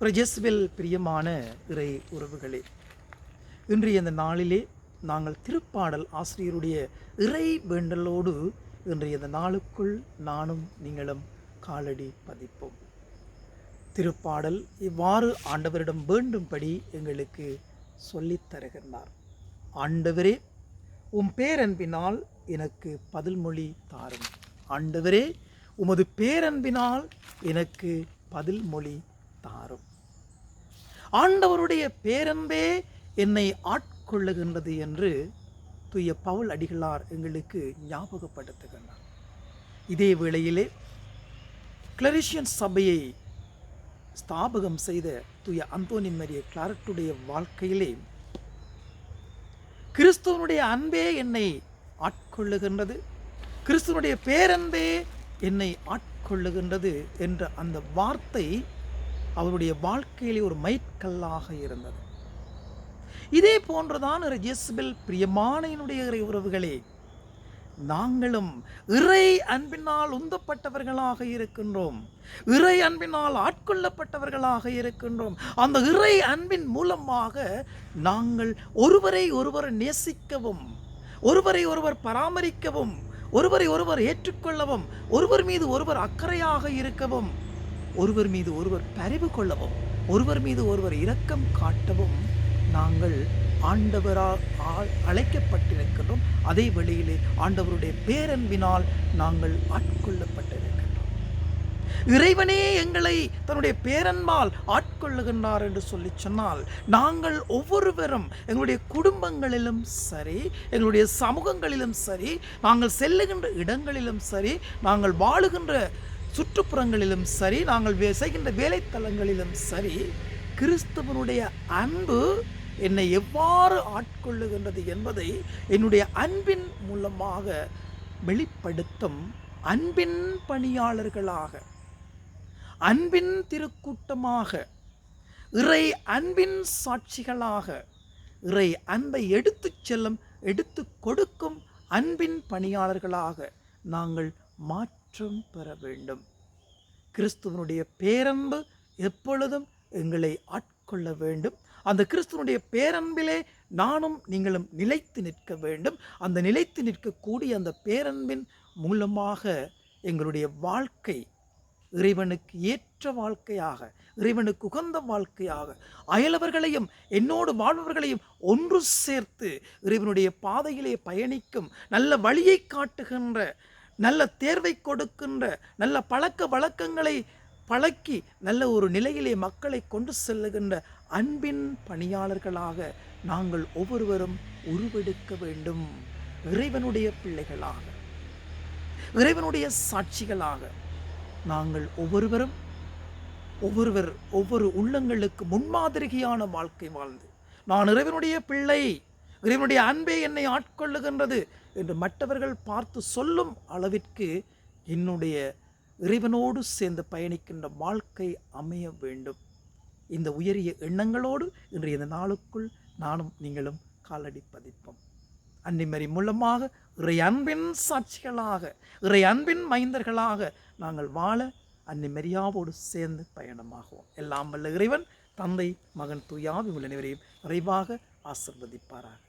பிரஜஸ்வில் பிரியமான இறை உறவுகளே இன்றைய இந்த நாளிலே நாங்கள் திருப்பாடல் ஆசிரியருடைய இறை வேண்டலோடு இன்றைய இந்த நாளுக்குள் நானும் நீங்களும் காலடி பதிப்போம். திருப்பாடல் இவ்வாறு ஆண்டவரிடம் வேண்டும்படி எங்களுக்கு சொல்லித் தருகின்றார். ஆண்டவரே உம் பேரன்பினால் எனக்கு பதில்மொழி தாரும். ஆண்டவரே உமது பேரன்பினால் எனக்கு பதில்மொழி தாரும் ஆண்டவருடைய பேரன்பே என்னை ஆட்கொள்ளுகின்றது என்று தூய பவுல் அடிகளார் எங்களுக்கு ஞாபகப்படுத்துகின்றார். இதே வேளையிலே கிளரிஷியன் சபையை ஸ்தாபகம் செய்த தூய அந்தோனி மரிய கிளாரட்டுடைய வாழ்க்கையிலே கிறிஸ்துவனுடைய அன்பே என்னை ஆட்கொள்ளுகின்றது கிறிஸ்துவனுடைய பேரன்பே என்னை ஆட்கொள்ளுகின்றது என்ற அந்த வார்த்தை அவருடைய வாழ்க்கையிலே ஒரு மைற்கல்லாக இருந்தது. இதே போன்றுதான் ஜெஸ்பெல் பிரியமான என்னுடைய இறை உறவுகளே நாங்களும் இறை அன்பினால் உந்தப்பட்டவர்களாக இருக்கின்றோம். இறை அன்பினால் ஆட்கொள்ளப்பட்டவர்களாக இருக்கின்றோம். அந்த இறை அன்பின் மூலமாக நாங்கள் ஒருவரை ஒருவர் நேசிக்கவும் ஒருவரை ஒருவர் பராமரிக்கவும் ஒருவரை ஒருவர் ஏற்றுக்கொள்ளவும் ஒருவர் மீது ஒருவர் அக்கறையாக இருக்கவும் ஒருவர் மீது ஒருவர் பரிவு கொள்ளவும் ஒருவர் மீது ஒருவர் இரக்கம் காட்டவும் நாங்கள் ஆண்டவரால் அழைக்கப்பட்டிருக்கின்றோம். அதே வழியிலே ஆண்டவருடைய பேரன்பினால் நாங்கள் ஆட்கொள்ளப்பட்டிருக்கின்றோம். இறைவனே எங்களை தன்னுடைய பேரன்பால் ஆட்கொள்ளுகின்றார் என்று சொல்லி சொன்னால் நாங்கள் ஒவ்வொருவரும் எங்களுடைய குடும்பங்களிலும் சரி எங்களுடைய சமூகங்களிலும் சரி நாங்கள் செல்லுகின்ற இடங்களிலும் சரி நாங்கள் வாழுகின்ற சுற்றுப்புறங்களிலும் சரி நாங்கள் வே- செய்கின்ற வேலைத்தலங்களிலும் சரி கிறிஸ்துவனுடைய அன்பு என்னை எவ்வாறு ஆட்கொள்ளுகின்றது என்பதை என்னுடைய அன்பின் மூலமாக வெளிப்படுத்தும் அன்பின் பணியாளர்களாக அன்பின் திருக்கூட்டமாக இறை அன்பின் சாட்சிகளாக இறை அன்பை எடுத்துச் செல்லும் எடுத்து கொடுக்கும் அன்பின் பணியாளர்களாக நாங்கள் மாற்றம் பெற வேண்டும். கிறிஸ்துவனுடைய பேரன்பு எப்பொழுதும் எங்களை ஆட்கொள்ள வேண்டும். அந்த கிறிஸ்துவனுடைய பேரன்பிலே நானும் நீங்களும் நிலைத்து நிற்க வேண்டும். அந்த நிலைத்து நிற்கக்கூடிய அந்த பேரன்பின் மூலமாக எங்களுடைய வாழ்க்கை இறைவனுக்கு ஏற்ற வாழ்க்கையாக இறைவனுக்கு உகந்த வாழ்க்கையாக அயலவர்களையும் என்னோடு வாழ்பவர்களையும் ஒன்று சேர்த்து இறைவனுடைய பாதையிலே பயணிக்கும் நல்ல வழியை காட்டுகின்ற நல்ல தேர்வை கொடுக்கின்ற நல்ல பழக்க வழக்கங்களை பழக்கி நல்ல ஒரு நிலையிலே மக்களை கொண்டு செல்லுகின்ற அன்பின் பணியாளர்களாக நாங்கள் ஒவ்வொருவரும் உருவெடுக்க வேண்டும். இறைவனுடைய பிள்ளைகளாக இறைவனுடைய சாட்சிகளாக நாங்கள் ஒவ்வொருவரும் ஒவ்வொருவர் ஒவ்வொரு உள்ளங்களுக்கு முன்மாதிரியான வாழ்க்கை வாழ்ந்து நான் இறைவனுடைய பிள்ளை இறைவனுடைய அன்பே என்னை ஆட்கொள்ளுகின்றது என்று மற்றவர்கள் பார்த்து சொல்லும் அளவிற்கு என்னுடைய இறைவனோடு சேர்ந்து பயணிக்கின்ற வாழ்க்கை அமைய வேண்டும். இந்த உயரிய எண்ணங்களோடு இன்றைய இந்த நாளுக்குள் நானும் நீங்களும் காலடி பதிப்போம். அன்னிமறி மூலமாக இறை அன்பின் சாட்சிகளாக இறை அன்பின் மைந்தர்களாக நாங்கள் வாழ அன்னிமரியாவோடு சேர்ந்து பயணமாகுவோம். எல்லாம் வல்ல இறைவன் தந்தை மகன் தூயாவி உள்ள அனைவரையும் விரைவாக ஆசிர்வதிப்பாராக.